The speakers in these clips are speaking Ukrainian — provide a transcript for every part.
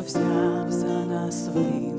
що взяв за нас вину.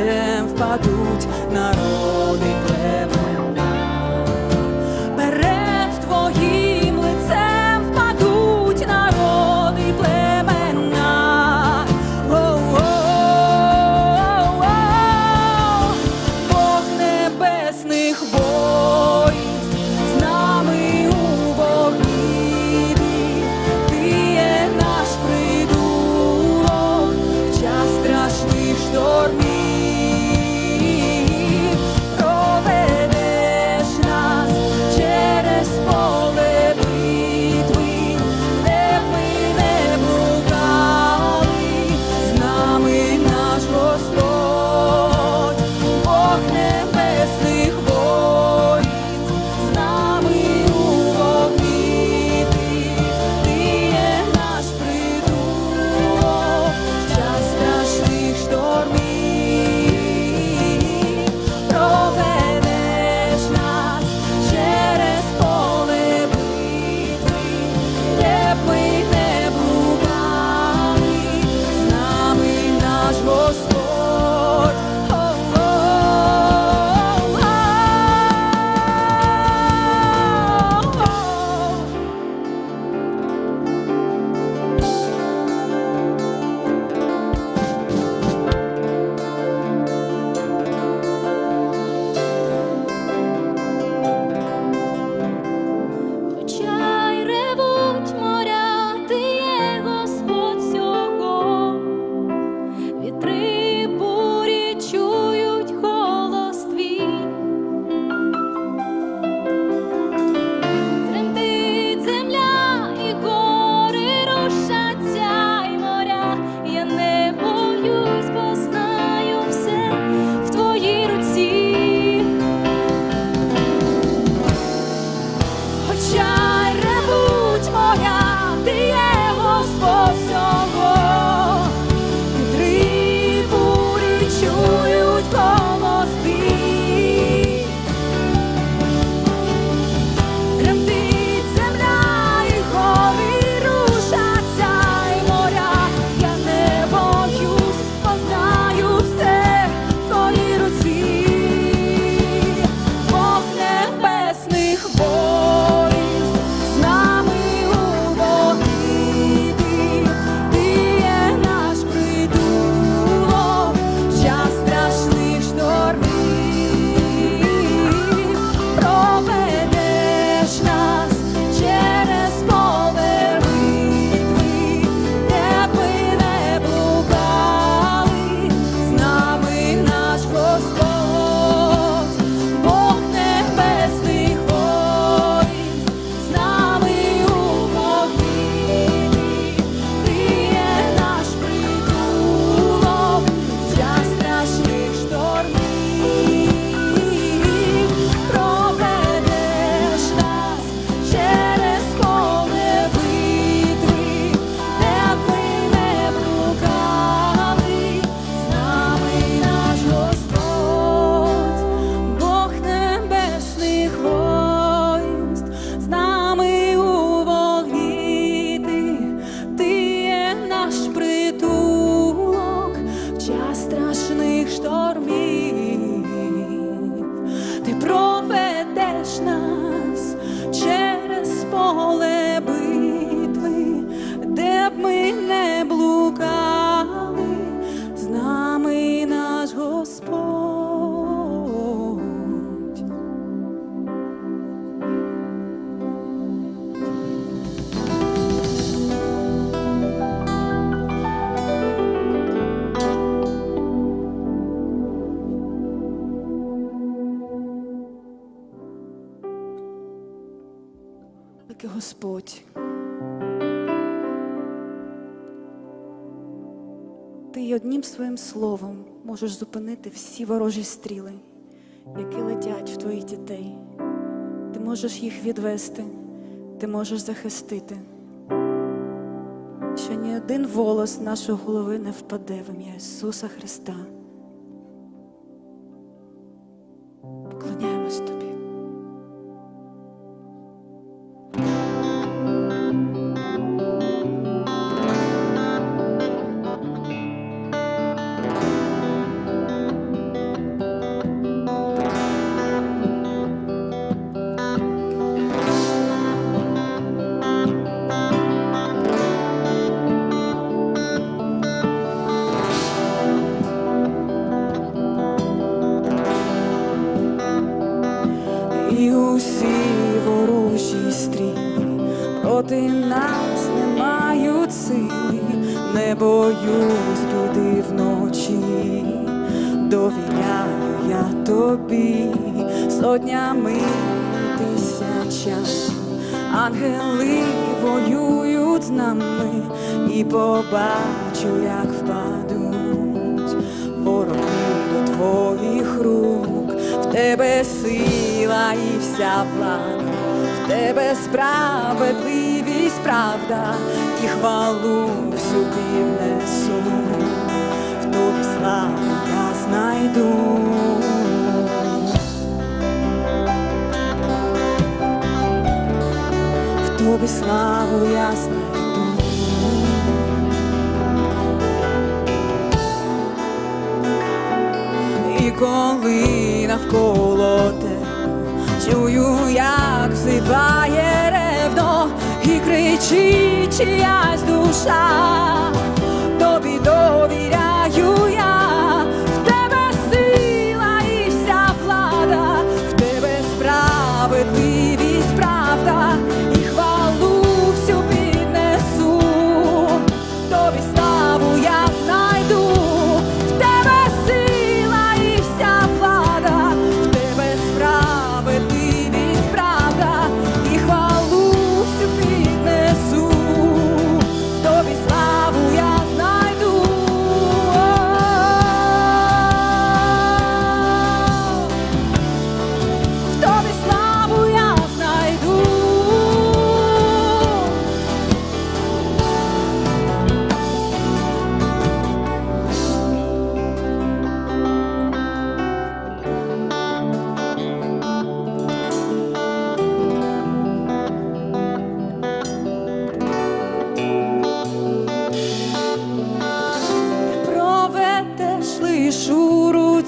Лицем впадуть народи й Ти одним своїм словом можеш зупинити всі ворожі стріли, які летять в твоїх дітей. Ти можеш їх відвести, ти можеш захистити. Що ні один волос нашої голови не впаде в ім'я Ісуса Христа. Тобі сотнями тисяча. Ангели воюють з нами і побачу, як впадуть вороги до твоїх рук, в тебе сила і вся влада, в тебе справедливість, правда, і хвалу всю піднесу, в тобі славу я знайду. Тобі славу я. І коли навколо тебе чую, як взиває ревно і кричить чиясь душа,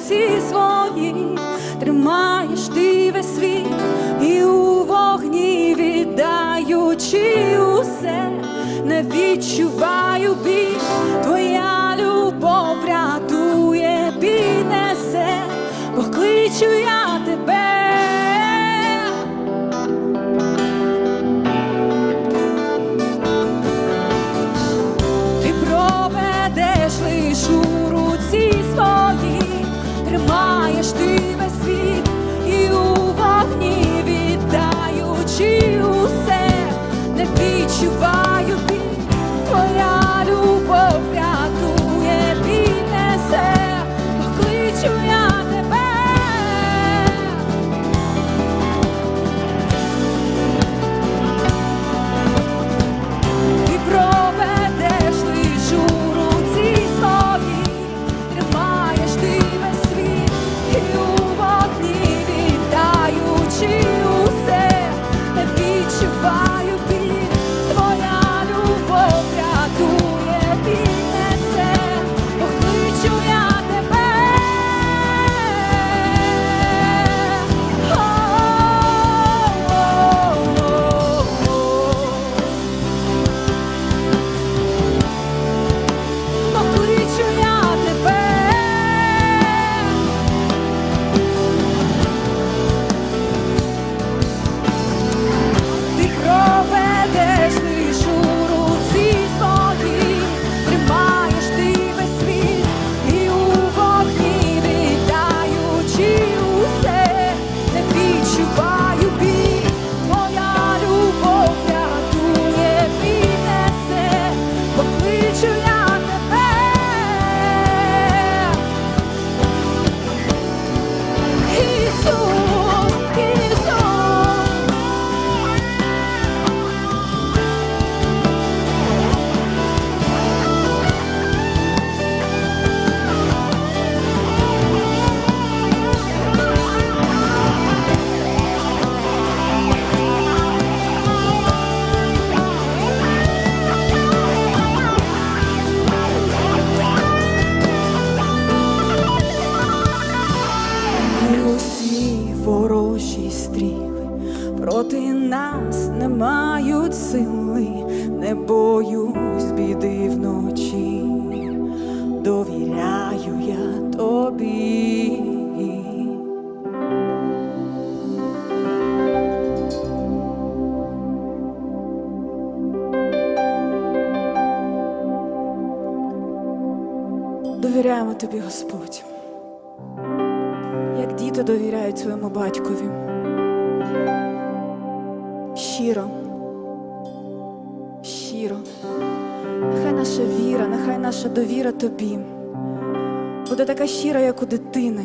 руці своїй, тримаєш ти весь світ і у вогні віддаючи усе, не відчуваю біль, far Довіряємо тобі, Господь, як діти довіряють своєму батькові. Щиро, щиро. Нехай наша віра, нехай наша довіра тобі буде така щира, як у дитини,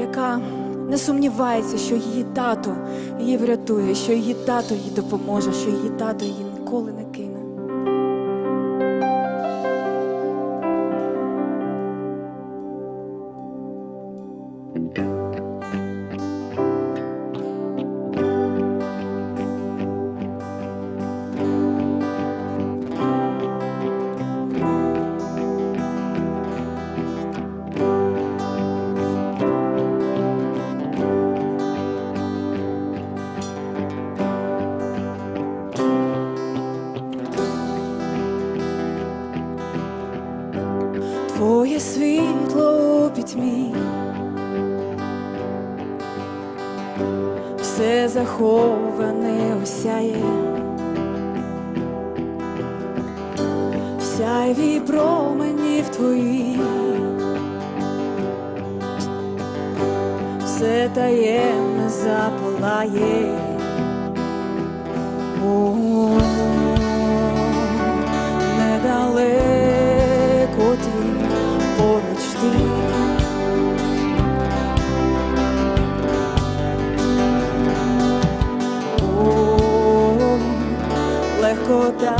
яка не сумнівається, що її тато її врятує, що її тато їй допоможе, що її тато її ніколи не пітьмі, все заховане осяє, сяйві променів твої, все таємне запалає. derrotar.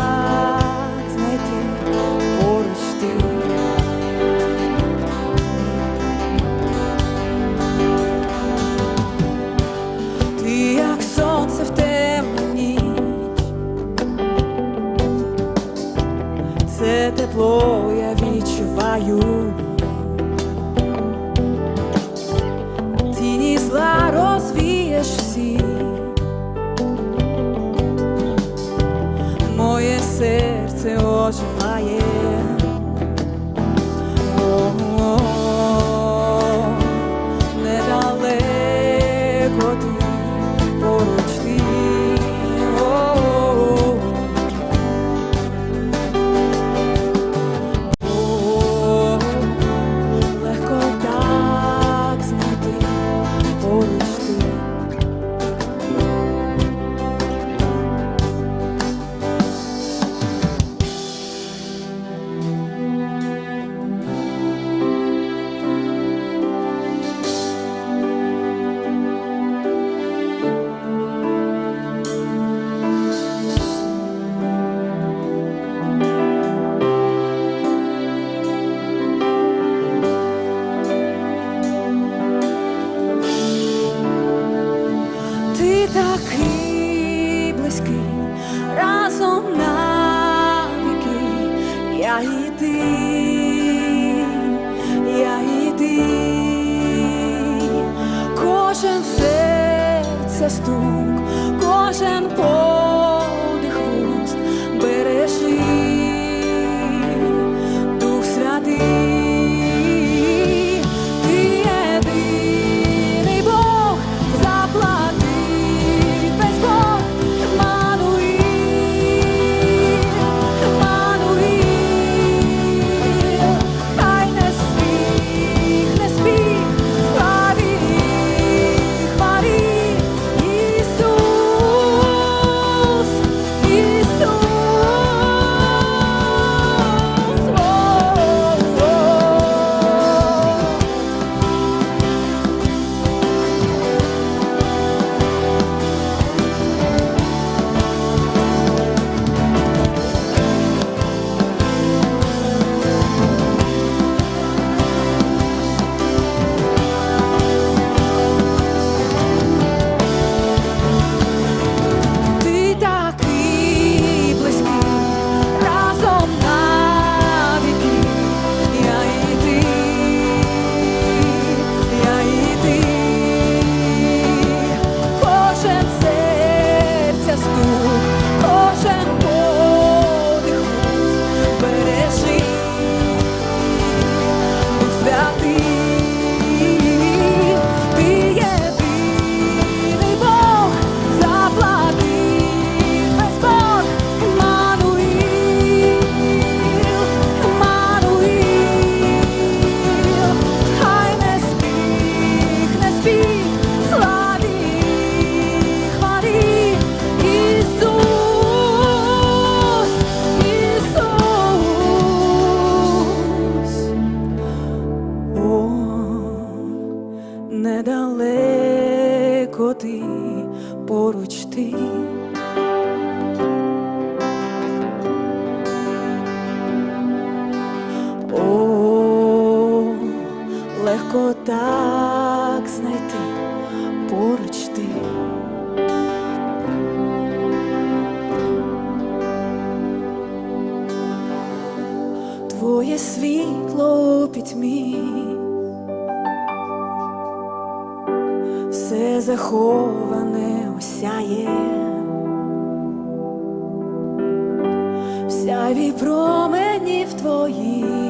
Серце оживає. Стук, кожен подих Твоє світло у пітьмі, все заховане осяє, всяві променів твоїх,